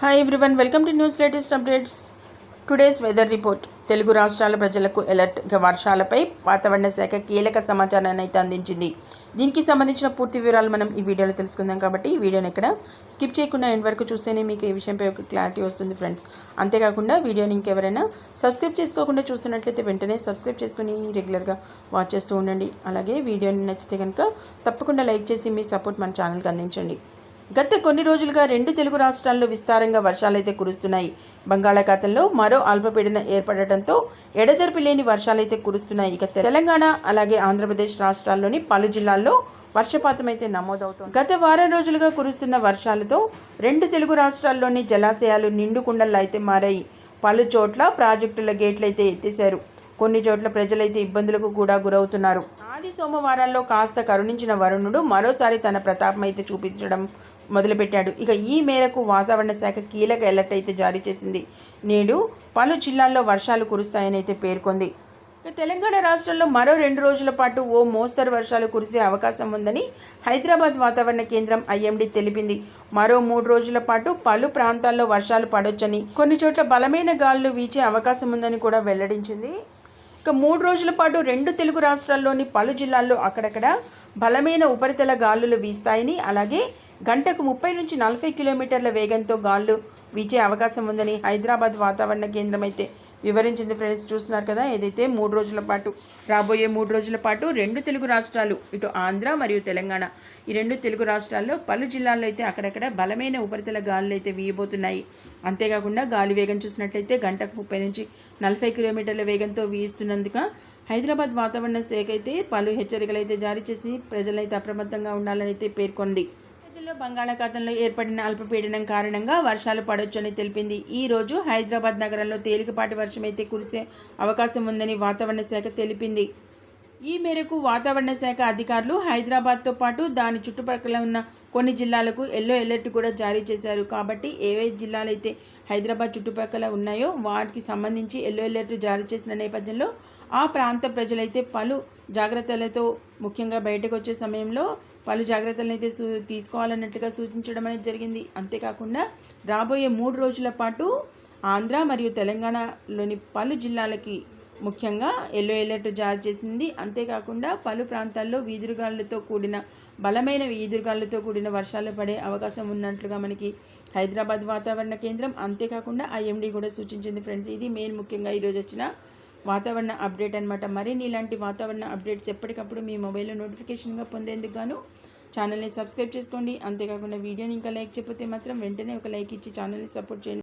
Hi everyone welcome to news latest updates today's weather report Telugu రాష్ట్రాల ప్రజలకు ఎలర్ట్గా వర్షాలపై వాతావరణ శాఖ కీలక సమాచారాన్ని అయితే అందించింది. దీనికి సంబంధించిన పూర్తి వివరాలు మనం ఈ వీడియోలో తెలుసుకుందాం కాబట్టి ఈ వీడియోని ఇక్కడ స్కిప్ చేయకుండా ఎండ్ వరకు చూస్తేనే మీకు ఈ విషయంపై ఒక క్లారిటీ వస్తుంది ఫ్రెండ్స్ అంతేకాకుండా వీడియోని ఇంకెవరైనా సబ్స్క్రైబ్ చేసుకోకుండా చూస్తున్నట్లయితే వెంటనే సబ్స్క్రైబ్ చేసుకుని రెగ్యులర్గా వాచ్ చేస్తూ ఉండండి. అలాగే వీడియోని నచ్చితే కనుక తప్పకుండా లైక్ చేసి మీ సపోర్ట్ మన ఛానల్కి అందించండి. గత కొన్ని రోజులుగా రెండు తెలుగు రాష్ట్రాల్లో విస్తారంగా వర్షాలైతే కురుస్తున్నాయి. బంగాళాఖాతంలో మరో అల్పపీడన ఏర్పడటంతో ఎడతెరిపి లేని వర్షాలైతే కురుస్తున్నాయి. ఇక తెలంగాణ అలాగే ఆంధ్రప్రదేశ్ రాష్ట్రాల్లోని పలు జిల్లాల్లో వర్షపాతం అయితే నమోదవుతోంది. గత వారం రోజులుగా కురుస్తున్న వర్షాలతో రెండు తెలుగు రాష్ట్రాల్లోని జలాశయాలు నిండుకుండల్లో అయితే మారాయి. పలు చోట్ల ప్రాజెక్టుల గేట్లు అయితే ఎత్తేశారు. కొన్ని చోట్ల ప్రజలైతే ఇబ్బందులకు కూడా గురవుతున్నారు ఆది సోమవారాల్లో కాస్త కరుణించిన వరుణుడు మరోసారి తన ప్రతాపం అయితే చూపించడం మొదలుపెట్టాడు. ఇక ఈ మేరకు వాతావరణ శాఖ కీలక అలర్ట్ అయితే జారీ చేసింది. నేడు పలు జిల్లాల్లో వర్షాలు కురుస్తాయని అయితే పేర్కొంది. తెలంగాణ రాష్ట్రంలో మరో రెండు రోజుల పాటు ఓ మోస్తరు వర్షాలు కురిసే అవకాశం ఉందని హైదరాబాద్ వాతావరణ కేంద్రం ఐఎండీ తెలిపింది. మరో మూడు రోజుల పాటు పలు ప్రాంతాల్లో వర్షాలు పడొచ్చని కొన్ని చోట్ల బలమైన గాలులు వీచే అవకాశం ఉందని కూడా వెల్లడించింది. ఇక మూడు రోజుల పాటు రెండు తెలుగు రాష్ట్రాల్లోని పలు జిల్లాల్లో అక్కడక్కడ బలమైన ఉపరితల గాలులు వీస్తాయని అలాగే గంటకు ముప్పై నుంచి నలభై కిలోమీటర్ల వేగంతో గాలులు వీచే అవకాశం ఉందని హైదరాబాద్ వాతావరణ కేంద్రం అయితే వివరించింది ఫ్రెండ్స్. చూస్తున్నారు కదా ఏదైతే మూడు రోజుల పాటు రాబోయే మూడు రోజుల పాటు రెండు తెలుగు రాష్ట్రాలు ఇటు ఆంధ్ర మరియు తెలంగాణ ఈ రెండు తెలుగు రాష్ట్రాల్లో పలు జిల్లాల్లో అయితే అక్కడక్కడ బలమైన ఉపరితల గాలులు అయితే వీయబోతున్నాయి. అంతేకాకుండా గాలి వేగం చూసినట్లయితే గంటకు ముప్పై నుంచి నలభై కిలోమీటర్ల వేగంతో వీయిస్తున్నందుక హైదరాబాద్ వాతావరణ శాఖ అయితే పలు హెచ్చరికలు అయితే జారీ చేసి ప్రజలైతే అప్రమత్తంగా ఉండాలని అయితే పేర్కొంది. లో బంగాళాఖాతంలో ఏర్పడిన అల్పపీడనం కారణంగా వర్షాలు పడొచ్చని తెలిపింది. ఈ రోజు హైదరాబాద్ నగరంలో తేలికపాటి వర్షమైతే కురిసే అవకాశం ఉందని వాతావరణ శాఖ తెలిపింది. ఈ మేరకు వాతావరణ శాఖ అధికారులు హైదరాబాద్తో పాటు దాని చుట్టుపక్కల ఉన్న కొన్ని జిల్లాలకు ఎల్లో ఎలర్ట్ కూడా జారీ చేశారు. కాబట్టి ఏవే జిల్లాలైతే హైదరాబాద్ చుట్టుపక్కల ఉన్నాయో వాటికి సంబంధించి ఎల్లో ఎలర్ట్ జారీ చేసిన నేపథ్యంలో ఆ ప్రాంత ప్రజలైతే పలు జాగ్రత్తలతో ముఖ్యంగా బయటకు వచ్చే సమయంలో పలు జాగ్రత్తలనైతే సూ తీసుకోవాలన్నట్టుగా సూచించడం అనేది జరిగింది. అంతేకాకుండా రాబోయే మూడు రోజుల పాటు ఆంధ్ర మరియు తెలంగాణలోని పలు జిల్లాలకి ముఖ్యంగా ఎల్లో ఎలర్ట్ జారీ చేసింది. అంతేకాకుండా పలు ప్రాంతాల్లో వీధురుగాలులతో కూడిన బలమైన వీధురుగాలులతో కూడిన వర్షాలు పడే అవకాశం ఉన్నట్లుగా మనకి హైదరాబాద్ వాతావరణ కేంద్రం అంతేకాకుండా ఐఎండీ కూడా సూచించింది. ఫ్రెండ్స్ ఇది మెయిన్ ముఖ్యంగా ఈరోజు వచ్చిన వాతావరణ అప్డేట్ అనమాట మరిన్ని ఇలాంటి వాతావరణ అప్డేట్స్ ఎప్పటికప్పుడు మీ మొబైల్లో నోటిఫికేషన్గా పొందేందుకు గాను ఛానల్ని సబ్స్క్రైబ్ చేసుకోండి. అంతేకాకుండా వీడియోని ఇంకా లైక్ చెప్పితే మాత్రం వెంటనే ఒక లైక్ ఇచ్చి ఛానల్ని సపోర్ట్ చేయండి.